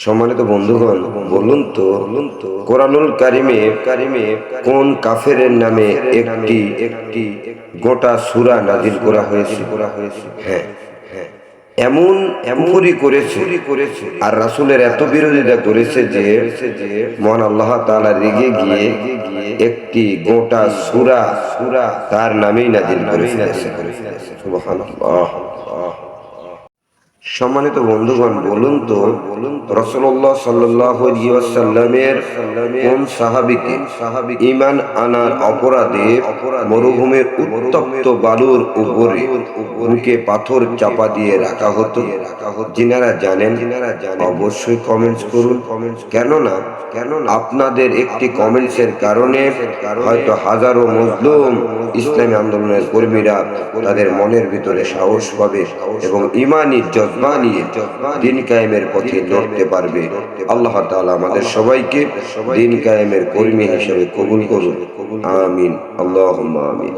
সম্মানিত বন্ধুগণ, বলুন তো, কোরআনুল কারিমে কারিমে কোন কাফের নামে একটি একটি গোটা সুরা নাজিল করা হয়েছে? করা হয়েছে হ্যাঁ হ্যাঁ। এমন এমনই করেছে করেছে আর রাসুলের এত বিরোধিতা করেছে যে মহান আল্লাহ তাআলা রেগে গিয়ে একটি গোটা সুরা সুরা তার নামেই নাজিল করেছে। সুবহানাল্লাহ। সম্মানিত বন্ধুগণ, বলুন তো রসল্লাহ সাল্লামের কোন সাহাবিকে সাহাবি ইমান আনার অপরাধে মরুভূমির উত্তপ্ত বালুর উপরে বুকে পাথর চাপা দিয়ে রাখা হতো? যিনারা জানেন, অবশ্যই কমেন্টস করুন। কমেন্টস কেননা কেন আপনাদের একটি কমেন্টসের কারণে হয়তো হাজারো মজলুম ইসলামী আন্দোলনের কর্মীরা তাদের মনের ভিতরে সাহস পাবে এবং ইমানি জজবা নিয়ে দিন কায়েমের পথে লড়তে পারবে। আল্লাহ তাআলা আমাদের সবাইকে দিন কায়েমের কর্মী হিসেবে কবুল করুন। আমিন। আল্লাহুম্মা আমিন।